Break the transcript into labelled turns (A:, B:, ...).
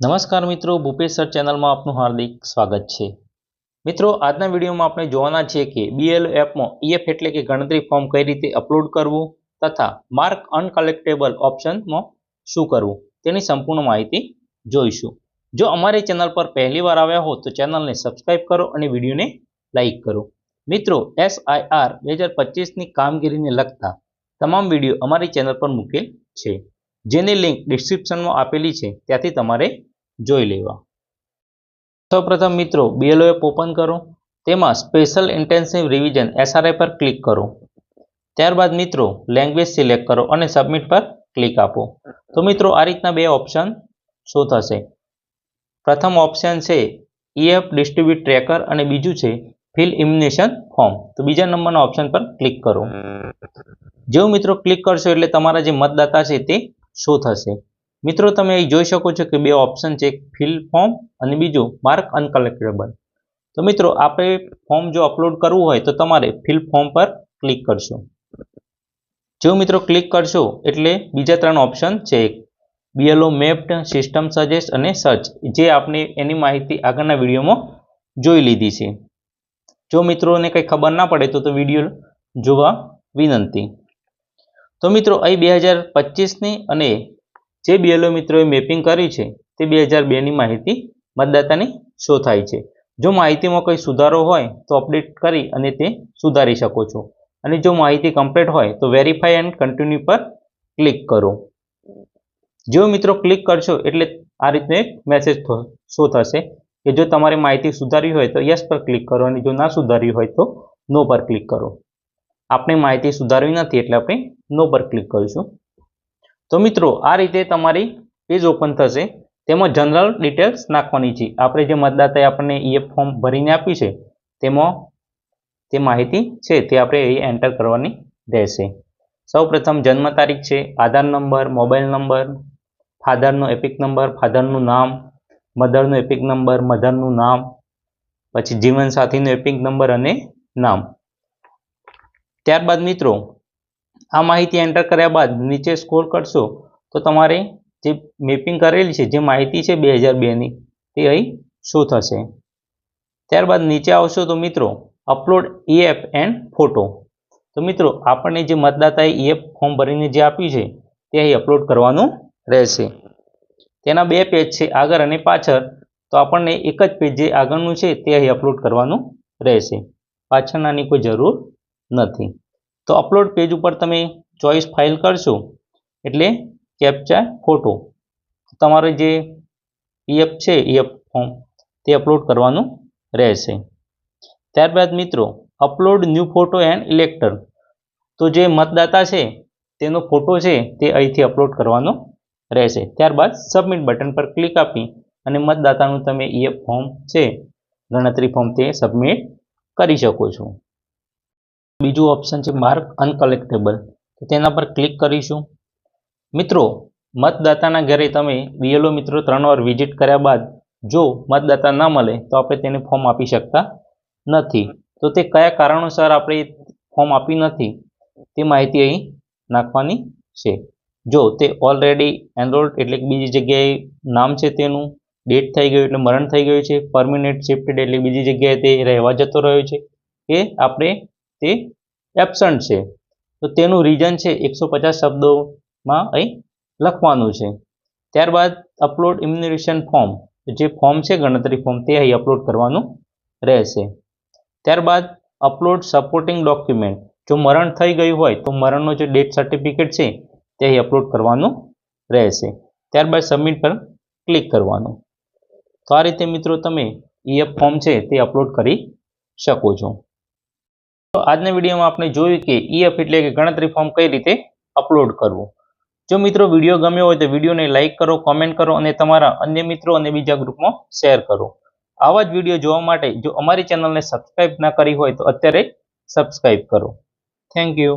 A: નમસ્કાર મિત્રો, ભૂપેશ સર ચેનલમાં આપનું હાર્દિક સ્વાગત છે. મિત્રો, આજના વિડીયોમાં આપણે જોવાના છીએ કે બીએલ એપમાં ઈએફ એટલે કે ગણતરી ફોર્મ કઈ રીતે અપલોડ કરવું તથા માર્ક અનકલેક્ટેબલ ઓપ્શનમાં શું કરવું તેની સંપૂર્ણ માહિતી જોઈશું. જો અમારી ચેનલ પર પહેલી વાર આવ્યા હો તો ચેનલને સબસ્ક્રાઇબ કરો અને વિડીયોને લાઇક કરો. મિત્રો એસઆઈઆર બે હજાર પચીસની કામગીરીને લગતા તમામ વીડિયો અમારી ચેનલ પર મૂકેલ છે. જેની લિંક ડિસ્ક્રિપ્શનમાં આપેલી છે, ત્યાંથી તમારે જોઈ લેવા. સૌપ્રથમ મિત્રો બીએલઓ એપ ઓપન કરો. તેમાં સ્પેશિયલ ઇન્ટેન્સિવ રિવિઝન એસઆરઆઈ પર ક્લિક કરો. ત્યારબાદ મિત્રો લેંગ્વેજ સિલેક્ટ કરો અને સબમિટ પર ક્લિક આપો. તો મિત્રો, આ રીતના બે ઓપ્શન શો થશે? પ્રથમ ઓપ્શન છે ઈએફ ડિસ્ટ્રીબ્યુટ ટ્રેકર અને બીજું છે ફિલ ઇમ્યુનેશન ફોર્મ તો બીજા નંબરના ઓપ્શન પર ક્લિક કરો. જેવું મિત્રો ક્લિક કરશો એટલે તમારા જે મતદાતા છે તે શો થશે? મિત્રો, તમે અહીં જોઈ શકો છો કે બે ઓપ્શન છે. એક ફિલ ફોર્મ અને બીજું માર્ક અનકલેક્ટેબલ તો મિત્રો, આપણે ફોર્મ જો અપલોડ કરવું હોય તો તમારે ફિલ ફોર્મ પર ક્લિક કરશો. જો મિત્રો ક્લિક કરશો, એટલે બીજા ત્રણ ઓપ્શન છે એક. બીએલઓ મેપ્ડ સિસ્ટમ સજેસ્ટ અને સર્ચ જે આપણે એની માહિતી આગળના વિડીયોમાં જોઈ લીધી છે. જો મિત્રોને કંઈ ખબર ના પડે તો વીડિયો જોવા વિનંતી. તો મિત્રો, અહીં બે હજાર પચીસની અને જે બીએલઓ મિત્રોએ મેપિંગ કર્યું છે, તે બે હજાર બેની માહિતી મતદાતાની શો થાય છે. જો માહિતીમાં કોઈ સુધારો હોય, તો અપડેટ કરી અને તે સુધારી શકો છો. અને જો માહિતી કમ્પ્લીટ હોય, તો વેરીફાઈ એન્ડ કન્ટિન્યુ પર ક્લિક કરો. જો મિત્રો ક્લિક કરશો, એટલે આ રીતનો એક મેસેજ શો થશે કે જો તમારી માહિતી સુધારવી હોય, તો યસ પર ક્લિક કરો અને જો ના સુધારવી હોય, તો નો પર ક્લિક કરો. આપણે માહિતી સુધારવી નથી, એટલે આપણે નો પર ક્લિક કરીશું. તો મિત્રો, આ રીતે તમારી પેજ ઓપન થશે. તેમાં જનરલ ડિટેલ્સ નાખવાની છે. આપણે જે મતદાતાએ આપણને ઈએફ ફોર્મ ભરીને આપ્યું છે, તેમાં તે માહિતી છે, તે આપણે અહીં એન્ટર કરવાની રહેશે. સૌપ્રથમ જન્મ તારીખ છે, આધાર નંબર, મોબાઈલ નંબર, ફાધરનો એપિક નંબર ફાધરનું નામ, મધરનો એપિક નંબર મધરનું નામ, પછી જીવનસાથીનો એપિક નંબર અને નામ. ત્યારબાદ મિત્રો આ માહિતી એન્ટર કર્યા બાદ નીચે સ્કોર કરશો, તો તમારે જે મેપિંગ કરેલી છે, જે માહિતી છે બે હજાર બેની તે અહીં શો થશે. ત્યારબાદ નીચે આવશો તો મિત્રો અપલોડ ઈએફ એન્ડ ફોટો તો મિત્રો, આપણને જે મતદાતાએ ઈએફ ફોર્મ ભરીને જે આપ્યું છે, તે અહીં અપલોડ કરવાનું રહેશે. તેના બે પેજ છે, આગળ અને પાછળ, તો આપણને એક જ પેજ જે આગળનું છે, તે અહીં અપલોડ કરવાનું રહેશે. પાછળનાની કોઈ જરૂર નથી. તો અપલોડ પેજ ઉપર તમે ચોઈસ ફાઇલ કરશો, એટલે કેપ્ચા ફોટો તમારે જે ઈએફ છે ઈએફ ફોર્મ તે અપલોડ કરવાનું રહેશે. ત્યારબાદ મિત્રો upload new photo and elector તો જે મતદાતા છે, તેનો ફોટો છે, તે અહીંથી અપલોડ કરવાનો રહેશે. ત્યારબાદ સબમિટ બટન પર ક્લિક આપી અને મતદાતાનું તમે ઈએફ ફોર્મ છે, ગણતરી ફોર્મ તે સબમિટ કરી શકો છો. બીજું ઓપ્શન છે માર્ક અનકલેક્ટેબલ તો તેના પર ક્લિક કરીશું. મિત્રો, મતદાતાના ઘરે તમે બીએલઓ મિત્રો ત્રણ વાર વિઝિટ કર્યા બાદ જો મતદાતા ના મળે, તો આપણે તેને ફોર્મ આપી શકતા નથી. તો તે કયા કારણોસર આપણે ફોર્મ આપી નથી, તે માહિતી અહીં નાખવાની છે. જો તે ઓલરેડી એનરોલ્ડ એટલે કે બીજી જગ્યાએ નામ છે તેનું ડેટ થઈ ગયું એટલે મરણ થઈ ગયું છે પરમિનેન્ટ શિફ્ટેડ એટલે બીજી જગ્યાએ તે રહેવા જતો રહ્યો છે કે આપણે તે એબસન્ટ છે. તો તેનું રીઝન છે એકસો પચાસ શબ્દોમાં અહીં લખવાનું છે. ત્યારબાદ અપલોડ ઇમ્યુનેશન ફોર્મ જે ફોર્મ છે ગણતરી ફોર્મ તે અહીં અપલોડ કરવાનું રહેશે. ત્યારબાદ અપલોડ સપોર્ટિંગ ડોક્યુમેન્ટ જો મરણ થઈ ગયું હોય તો મરણનો જે ડેથ સર્ટિફિકેટ છે તે અહીં અપલોડ કરવાનું રહેશે. ત્યારબાદ સબમિટ પર ક્લિક કરવાનું. તો આ રીતે મિત્રો તમે ઈએફ ફોર્મ છે તે અપલોડ કરી શકો છો. આજના વિડીયોમાં આપણે જોયું કે ઈએફ એટલે કે ગણતરી ફોર્મ કઈ રીતે અપલોડ કરવું. જો મિત્રો વીડિયો ગમ્યો હોય તો વિડીયોને લાઇક કરો કોમેન્ટ કરો અને તમારા અન્ય મિત્રો અને બીજા ગ્રુપમાં શેર કરો. આવા જ વીડિયો જોવા માટે જો અમારી ચેનલને સબસ્ક્રાઇબ ના કરી હોય તો અત્યારે સબસ્ક્રાઇબ કરો. Thank you